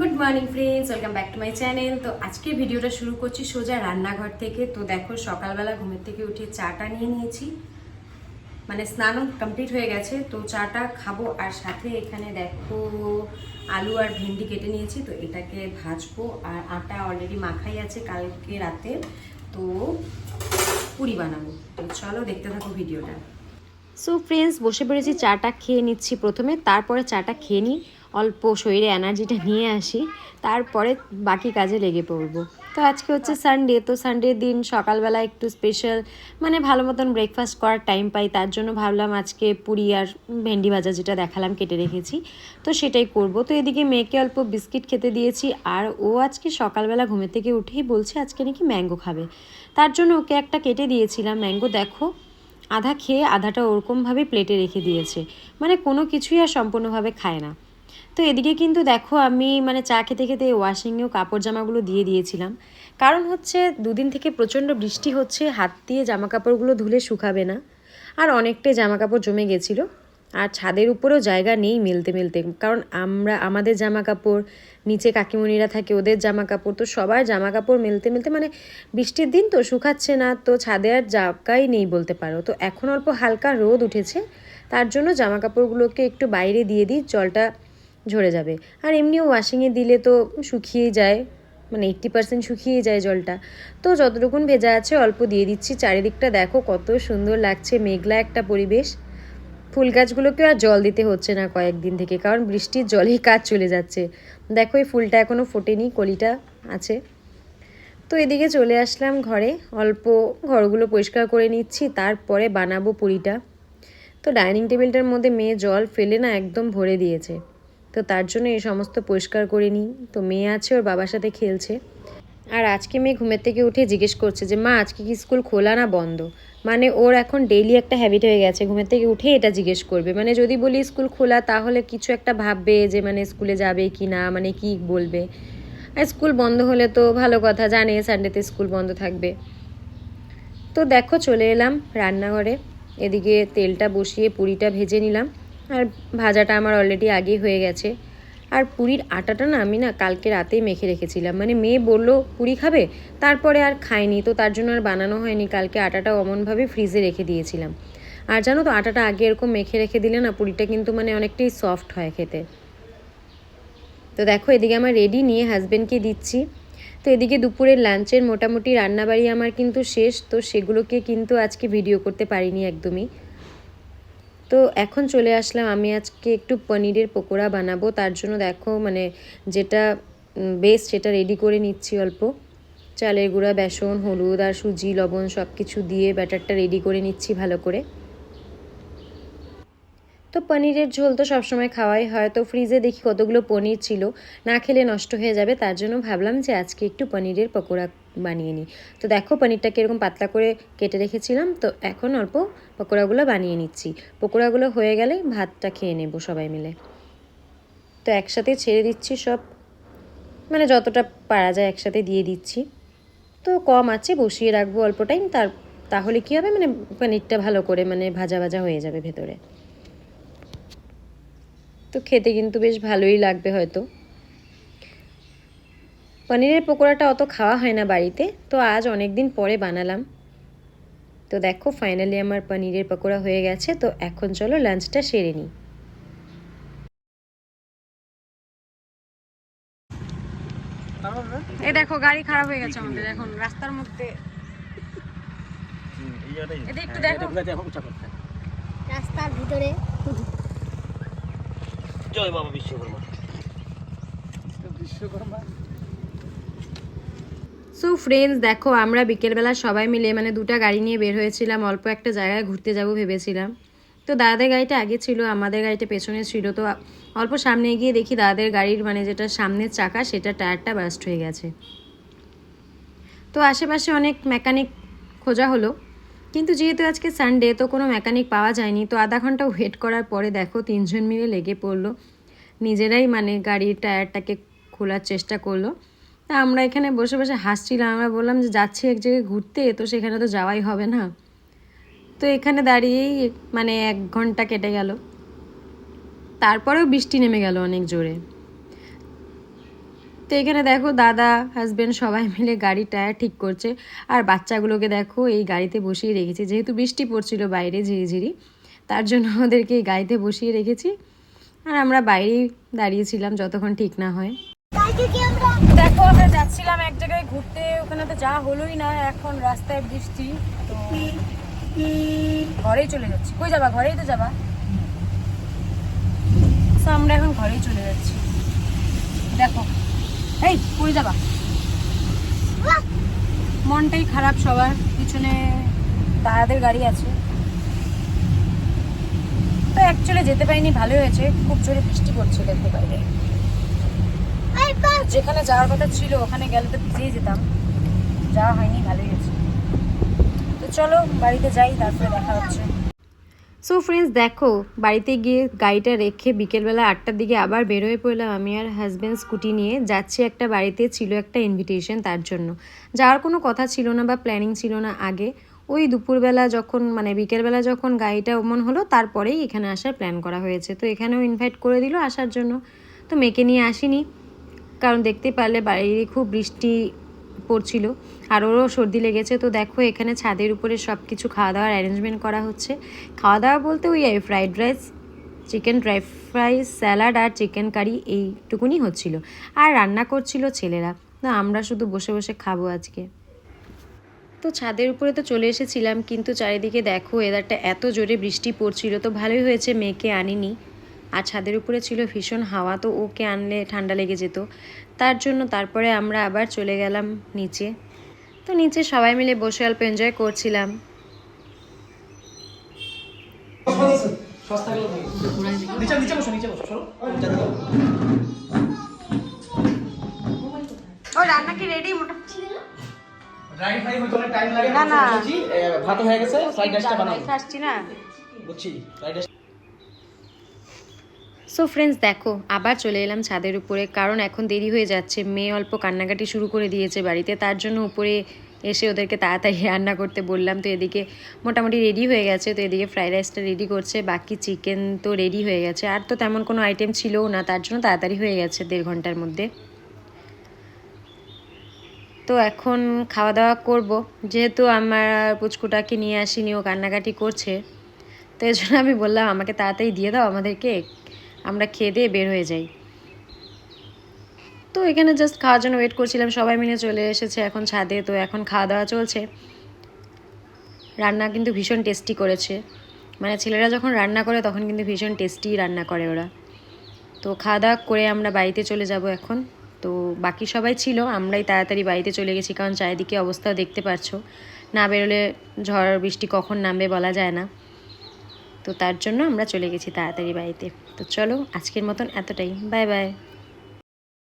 Good morning friends, welcome back to my channel. তো আজকে ভিডিওটা শুরু করছি সোজা রান্নাঘর থেকে। তো দেখো, সকালবেলা ঘুমের থেকে উঠে চাটা নিয়ে নিয়েছি। মানে স্নান কমপ্লিট হয়ে গেছে, তো চাটা খাব। আর সাথে এখানে দেখো, আলু আর ভেন্ডি কেটে নিয়েছি, তো এটাকে ভাজবো। আর আটা অলরেডি মাখাই আছে কালকে রাতে, তো পুরি বানাবো। তো চলো দেখতে থাকো ভিডিওটা। সো ফ্রেন্ডস বসে পড়েছি, চাটা খেয়ে নিচ্ছি প্রথমে। তারপরে চাটা খেয়ে নিই। অল্প শরীরে এনার্জিটা নিয়ে আসি, তারপরে বাকি কাজে লেগে পড়ব। তো আজকে হচ্ছে সানডে তো সানডের দিন সকালবেলা একটু স্পেশাল মানে ভালো মতন ব্রেকফাস্ট করার টাইম পাই, তার জন্য ভাবলাম আজকে পুরি আর ভেন্ডি ভাজা যেটা দেখালাম, কেটে রেখেছি। তো সেটাই করব। তো এদিকে মেয়েকে অল্প বিস্কিট খেতে দিয়েছি, আর ও আজকে সকালবেলা ঘুমের থেকে উঠেই বলছে আজকে নাকি ম্যাঙ্গো খাবে। তার জন্য ওকে একটা কেটে দিয়েছিলাম ম্যাঙ্গো দেখো, আধা খেয়ে আধাটা ওরকমভাবে প্লেটে রেখে দিয়েছে। মানে কোনো কিছুই আর সম্পূর্ণভাবে খায় না। তো এদিকে কিন্তু দেখো আমি মানে চা খেতে খেতে ওয়াশিংয়েও কাপড় জামাগুলো দিয়ে দিয়েছিলাম। কারণ হচ্ছে দুদিন থেকে প্রচণ্ড বৃষ্টি হচ্ছে, হাত দিয়ে জামা কাপড়গুলো ধুলে শুকাবে না। আর অনেকটাই জামা কাপড় জমে গেছিল। আর ছাদের উপরেও জায়গা নেই মেলতে মেলতে। কারণ আমরা, আমাদের জামা কাপড় নিচে কাকিমণিরা থাকে ওদের জামা কাপড় তো সবার জামা কাপড় মেলতে মেলতে মানে বৃষ্টির দিন তো শুকাচ্ছে না, তো ছাদে আর জায়গাই নেই বলতে পারো। তো এখন অল্প হালকা রোদ উঠেছে, তার জন্য জামা কাপড়গুলোকে একটু বাইরে দিয়ে দিই, জলটা ঝরে যাবে। আর এমনিও ওয়াশিংয়ে দিলে তো শুকিয়ে যায় মানে এইট্টি পার্সেন্ট শুকিয়ে যায় জলটা। তো যতটুকুন ভেজা আছে অল্প দিয়ে দিচ্ছি। চারিদিকটা দেখো কত সুন্দর লাগছে, মেঘলা একটা পরিবেশ। ফুল গাছগুলোকেও আর জল দিতে হচ্ছে না কয়েকদিন থেকে, কারণ বৃষ্টির জলেই কাজ চলে যাচ্ছে। দেখো এই ফুলটা এখনও ফোটেনি, কলিটা আছে। তো এদিকে চলে আসলাম ঘরে, অল্প ঘরগুলো পরিষ্কার করে নিচ্ছি, তারপরে বানাবো পুরিটা। তো ডাইনিং টেবিলটার মধ্যে মেয়ে জল ফেলে না একদম ভরে দিয়েছে। তো তার জন্য এই সমস্ত পরিষ্কার করে নিই। তো মেয়ে আছে, ওর বাবার সাথে খেলছে। আর আজকে মেয়ে ঘুমের থেকে উঠে জিজ্ঞেস করছে যে, মা, আজকে কি স্কুল খোলা না বন্ধ? মানে ওর এখন ডেইলি একটা হ্যাবিট হয়ে গেছে, ঘুমের থেকে উঠে এটা জিজ্ঞেস করবে। মানে যদি বলি স্কুল খোলা, তাহলে কিছু একটা ভাববে যে মানে স্কুলে যাবে কি না মানে কি বলবে? আর স্কুল বন্ধ হলে তো ভালো কথা, জানে সানডেতে স্কুল বন্ধ থাকবে। তো দেখো, চলে এলাম রান্নাঘরে। এদিকে তেলটা বসিয়ে, পুরিটা ভেজে নিলাম। আর ভাজাটা আমার অলরেডি আগেই হয়ে গেছে। আর পুরীর আটাটা না আমি না কালকে রাতেই মেখে রেখেছিলাম। মানে মেয়ে বলল, পুরি খাবে? তারপরে আর খাইনি, তো তার জন্য আর বানানো হয়নি। কালকে আটাটা অমনভাবে ফ্রিজে রেখে দিয়েছিলাম। আর জানো তো, আটাটা আগে এরকম মেখে রেখে দিলে না পুরিটা কিন্তু মানে অনেকটাই সফট হয় খেতে। তো দেখো, এদিকে আমার রেডি নিয়ে হাজব্যান্ডকে দিচ্ছি। তো এদিকে দুপুরের লাঞ্চের মোটামুটি রান্নাবাড়ি আমার কিন্তু শেষ, তো সেগুলোকে কিন্তু আজকে ভিডিও করতে পারিনি একদমই। তো এখন চলে আসলাম। আমি আজকে একটু পনিরের পকোড়া বানাবো। তার জন্য দেখো মানে যেটা বেস সেটা রেডি করে নিচ্ছি অল্প। চালের গুঁড়া, বেসন, হলুদ আর সুজি, লবণ সব কিছু দিয়ে ব্যাটারটা রেডি করে নিচ্ছি ভালো করে। তো পনিরের ঝোল তো সবসময় খাওয়াই হয়। তো ফ্রিজে দেখি কতগুলো পনির ছিল, না খেলে নষ্ট হয়ে যাবে, তার জন্য ভাবলাম যে আজকে একটু পনিরের পকোড়া বানিয়ে নিই। তো দেখো পনিরটাকে এরকম পাতলা করে কেটে রেখেছিলাম, তো এখন অল্প পকোড়াগুলো বানিয়ে নিচ্ছি। পকোড়াগুলো হয়ে গেলে ভাতটা খেয়ে নেব সবাই মিলে। তো একসাথে ছেড়ে দিচ্ছি সব মানে যতটা পারা যায় একসাথে দিয়ে দিচ্ছি। তো কম আছে, বসিয়ে রাখব অল্প টাইম তার, তাহলে কী হবে? মানে পনিরটা ভালো করে মানে ভাজা ভাজা হয়ে যাবে ভেতরে। তো খেতে কিন্তু বেশ ভালোই লাগবে হয়তো। পনিরের পকোড়াটা অত খাওয়া হয় না বাড়িতে তো আজ অনেক দিন পরে বানালাম। তো দেখো ফাইনালি আমার পনিরের পকোড়া হয়ে গেছে তো এখন চলো লাঞ্চটা সেরে নিই। এই দেখো গাড়ি খারাপ হয়ে গেছে আমাদের এখন রাস্তার মধ্যে। এটা একটু দেখো। রাস্তার ভিতরে। জয় বাবা বিশ্বকর্মা। সো ফ্রেন্ডস দেখো আমরা বিকেলবেলা সবাই মিলে মানে দুটা গাড়ি নিয়ে বের হয়েছিলাম অল্প একটা জায়গায় ঘুরতে যাব ভেবেছিলাম। তো দাদাদের গাড়িটা আগে ছিল আমাদের গাড়িটা পেছনে ছিল তো অল্প সামনে গিয়ে দেখি দাদাদের গাড়ির মানে যেটা সামনের চাকা সেটা টায়ারটা বাস্ট হয়ে গেছে। তো আশেপাশে অনেক মেকানিক খোঁজা হলো। কিন্তু যেহেতু আজকে সানডে তো কোনো মেকানিক পাওয়া যায়নি, তো আধা ঘণ্টা ওয়েট করার পরে দেখো তিনজন মিলে লেগে পড়ল। নিজেরাই মানে গাড়ির টায়ারটাকে খোলার চেষ্টা করল। তা আমরা এখানে বসে বসে হাসছিলাম, আমরা বললাম যে যাচ্ছি এক জায়গায় ঘুরতে, তো সেখানে তো যাওয়াই হবে না। তো এখানে দাঁড়িয়েই মানে এক ঘণ্টা কেটে গেল। তারপরেও বৃষ্টি নেমে গেল অনেক জোরে। তো এখানে দেখো দাদা হাজবেন্ড সবাই মিলে গাড়ি টায়ার ঠিক করছে। আর বাচ্চাগুলোকে দেখো এই গাড়িতে বসিয়ে রেখেছি। যেহেতু বৃষ্টি পড়ছিল বাইরে ঝিরিঝিরি তার জন্য ওদেরকে এই গাড়িতে বসিয়ে রেখেছি। আর আমরা বাইরেই দাঁড়িয়েছিলাম যতক্ষণ ঠিক না হয়। দেখো আমরা যাচ্ছিলাম এক জায়গায় ঘুরতে ওখানে তো যা হলোই না এখন রাস্তায় বৃষ্টি তো ঘরেই চলে যাচ্ছি। কই যাবা? ঘরেই তো যাবা? আমরা এখন ঘরেই চলে যাচ্ছি। দেখো এই কই যাবা? মনটাই খারাপ সবার পিছনে দাদাদের গাড়ি আছে। তো অ্যাকচুয়ালি যেতে পারিনি ভালো হয়েছে খুব জোরে বৃষ্টি পড়ছে দেখো বাইরে এই যেখানে যাওয়ার কথা ছিল ওখানে গেলে তো ভিজেই যেতাম। যাওয়া হয়নি ভালোই হয়েছে। তো চলো বাড়িতে যাই তারপরে দেখা হচ্ছে। সো ফ্রেন্ডস দেখো, বাড়িতে গিয়ে গাড়িটা রেখে বিকেলবেলা আটটার দিকে আবার বেরোয় পড়লাম আমি আর হাজব্যান্ড স্কুটি নিয়ে। যাচ্ছি একটা বাড়িতে, ছিল একটা ইনভিটেশন তার জন্য। যাওয়ার কোনো কথা ছিল না বা প্ল্যানিং ছিল না আগে। ওই দুপুরবেলা যখন মানে বিকেলবেলা যখন গাড়িটা ওমন হলো, তারপরেই এখানে আসার প্ল্যান করা হয়েছে। তো এখানেও ইনভাইট করে দিল আসার জন্য। তো মেয়েকে নিয়ে আসিনি। কারণ দেখতে পারলে বাইরে খুব বৃষ্টি পড়ছিল। আর ওরও সর্দি লেগেছে। তো দেখো, এখানে ছাদের উপরে সব কিছু খাওয়া দাওয়ার অ্যারেঞ্জমেন্ট করা হচ্ছে। খাওয়া দাওয়া বলতে ওই fried rice chicken dry fry salad আর চিকেন কারি এইটুকুনি হচ্ছিল। আর রান্না করছিল ছেলেরা। না আমরা শুধু বসে বসে খাব আজকে। তো ছাদের উপরে তো চলে এসেছিলাম, কিন্তু চারিদিকে দেখো এদারটা এত জোরে বৃষ্টি পড়ছিল। তো ভালোই হয়েছে মেয়েকে আনিনি। আর ছাদের উপরে ছিল ভীষণ হাওয়া, তো ওকে আনলে ঠান্ডা লেগে যেত। তার জন্য তারপরে আমরা আবার চলে গেলাম নিচে। তো নিচে সবাই মিলে বসে অল্প এনজয় করছিলাম। নিচে নিচে বসো নিচে বসো সরো ও রান্না কি রেডি মোটা ড্রাই ফ্রাই হইতে অনেক টাইম লাগে। না, না। ভাত হয়ে গেছে ফ্রাইড রাইসটা বানাবো। না। বুঝছি ফ্রাইড রাইস সো ফ্রেন্ডস দেখো, আবার চলে এলাম ছাদের উপরে, কারণ এখন দেরি হয়ে যাচ্ছে। মেয়ে অল্প কান্নাকাটি শুরু করে দিয়েছে বাড়িতে, তার জন্য উপরে এসে ওদেরকে তাড়াতাড়ি রান্না করতে বললাম। তো এদিকে মোটামুটি রেডি হয়ে গেছে, তো এদিকে ফ্রাইড রাইসটা রেডি করছে, বাকি চিকেন তো রেডি হয়ে গেছে। আর তো তেমন কোনো আইটেম ছিলও না, তার জন্য তাড়াতাড়ি হয়ে গেছে দেড় ঘণ্টার মধ্যে। তো এখন খাওয়া দাওয়া করব। যেহেতু আমার পুচকুটাকে নিয়ে আসিনি, ও কান্নাকাটি করছে, তো এই জন্য আমি বললাম, আমাকে তাড়াতাড়ি দিয়ে দাও আমাদেরকে আমরা খেয়ে দিয়ে বের হয়ে যাই। তো এখানে জাস্ট খাওয়ার জন্য ওয়েট করছিলাম, সবাই মিলে চলে এসেছে এখন ছাদে, তো এখন খাওয়া দাওয়া চলছে। রান্না কিন্তু ভীষণ টেস্টি করেছে। মানে ছেলেরা যখন রান্না করে, তখন কিন্তু ভীষণ টেস্টি রান্না করে ওরা। তো খাওয়া দাওয়া করে আমরা বাড়িতে চলে যাব এখন। তো বাকি সবাই ছিল, আমরাই তাড়াতাড়ি বাড়িতে চলে গেছি, কারণ চারিদিকে অবস্থা দেখতে পাচ্ছ না বেরোলে ঝড়, বৃষ্টি কখন নামবে বলা যায় না। তো তার জন্য আমরা চলে গেছি তাড়াতাড়ি বাড়িতে। তো চলো আজকের মতন এতটাই। Bye bye.